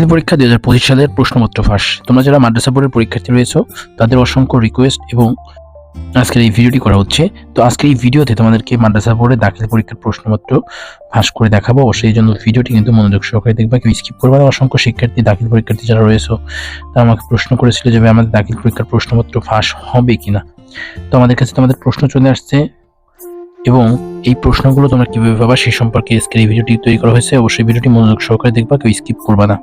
দাখিল পরীক্ষা দুই হাজার পঁচিশ সালের প্রশ্নপত্র ফাঁস। তোমরা যারা মাদ্রাসা বোর্ডের পরীক্ষার্থী রয়েছো, তাদের অসংখ্য রিকোয়েস্ট এবং আজকের এই ভিডিওটি করা হচ্ছে। তো আজকের এই ভিডিওতে তোমাদেরকে মাদ্রাসা বোর্ডে দাখিল পরীক্ষার প্রশ্নপত্র ফাঁস করে দেখাবো। এই জন্য ভিডিওটি কিন্তু মনোযোগ সহকারে দেখবা, কেউ স্কিপ করবে না। অসংখ্য শিক্ষার্থী, দাখিল পরীক্ষার্থী যারা রয়েছে, তারা আমাকে প্রশ্ন করেছিল যে আমাদের দাখিল পরীক্ষার প্রশ্নপত্র ফাঁস হবে কিনা? তো আমাদের কাছে তোমাদের প্রশ্ন চলে আসছে এবং এই প্রশ্নগুলো তোমরা কীভাবে পাবা সেই সম্পর্কে আজকের এই ভিডিওটি তৈরি করা হয়েছে। অবশ্যই ভিডিওটি মনোযোগ সহকারে দেখবা, কেউ স্কিপ করবা না।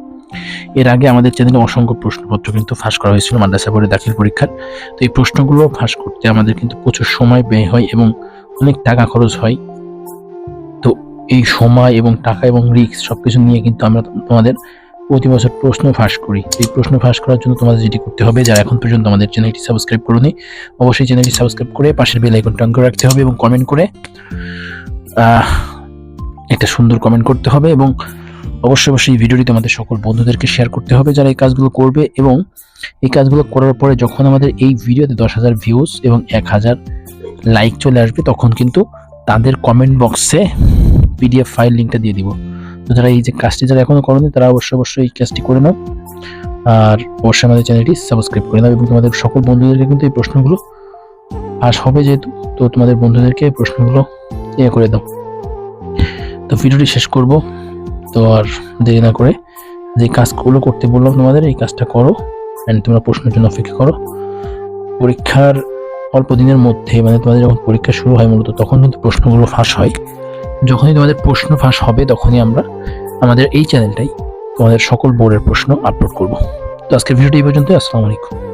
এর আগে আমাদের চ্যানেলে অসংখ্য প্রশ্নপত্র কিন্তু ফাঁস করা হয়েছিল মাদ্রাসা বোর্ডে দাখিল পরীক্ষার। তো এই প্রশ্নগুলো ফাঁস করতে আমাদের কিন্তু প্রচুর সময় ব্যয় হয় এবং অনেক টাকা খরচ হয়। তো এই সময় এবং টাকা এবং রিস্ক সবকিছু নিয়ে কিন্তু আমরা তোমাদের প্রতি বছর প্রশ্ন ফাঁস করি। এই প্রশ্ন ফাঁস করার জন্য তোমাদের যেটি করতে হবে, যারা এখন পর্যন্ত আমাদের চ্যানেলটি সাবস্ক্রাইব করুনি, অবশ্যই চ্যানেলটি সাবস্ক্রাইব করে পাশের বেল আইকনটা অন করে রাখতে হবে এবং কমেন্ট করে একটা সুন্দর কমেন্ট করতে হবে এবং অবশ্যই অবশ্যই এই ভিডিওটি তোমাদের সকল বন্ধুদেরকে শেয়ার করতে হবে যারা এই কাজগুলো করবে এবং এই কাজগুলো করার পরে যখন আমাদের এই ভিডিওতে দশ হাজার ভিউজ এবং এক হাজার লাইক চলে আসবে, তখন কিন্তু তাদের কমেন্ট বক্সে পিডিএফ ফাইল লিঙ্কটা দিয়ে দিব। তো যারা এই যে কাজটি যারা এখনও করেনি, তারা অবশ্যই অবশ্যই এই কাজটি করে নাও। আর অবশ্যই আমাদের চ্যানেলটি সাবস্ক্রাইব করে নাও এবং তোমাদের সকল বন্ধুদেরকে কিন্তু এই প্রশ্নগুলো আজ হবে যেহেতু, তো তোমাদের বন্ধুদেরকে এই প্রশ্নগুলো ইয়ে করে দাও। তো ভিডিওটি শেষ করব। তো আর দেরি না করে যে কাজগুলো করতে বললাম তোমাদের, এই কাজটা করো অ্যান্ড তোমরা প্রশ্নের জন্য অপেক্ষা করো। পরীক্ষার অল্প দিনের মধ্যে মানে তোমাদের যখন পরীক্ষা শুরু হয় মূলত তখন কিন্তু প্রশ্নগুলো ফাঁস হয়। যখনই তোমাদের প্রশ্ন ফাঁস হবে তখনই আমরা আমাদের এই চ্যানেলটাই তোমাদের সকল বোর্ডের প্রশ্ন আপলোড করব। তো আজকের ভিডিওটি এই পর্যন্ত আসসালামু আলাইকুম।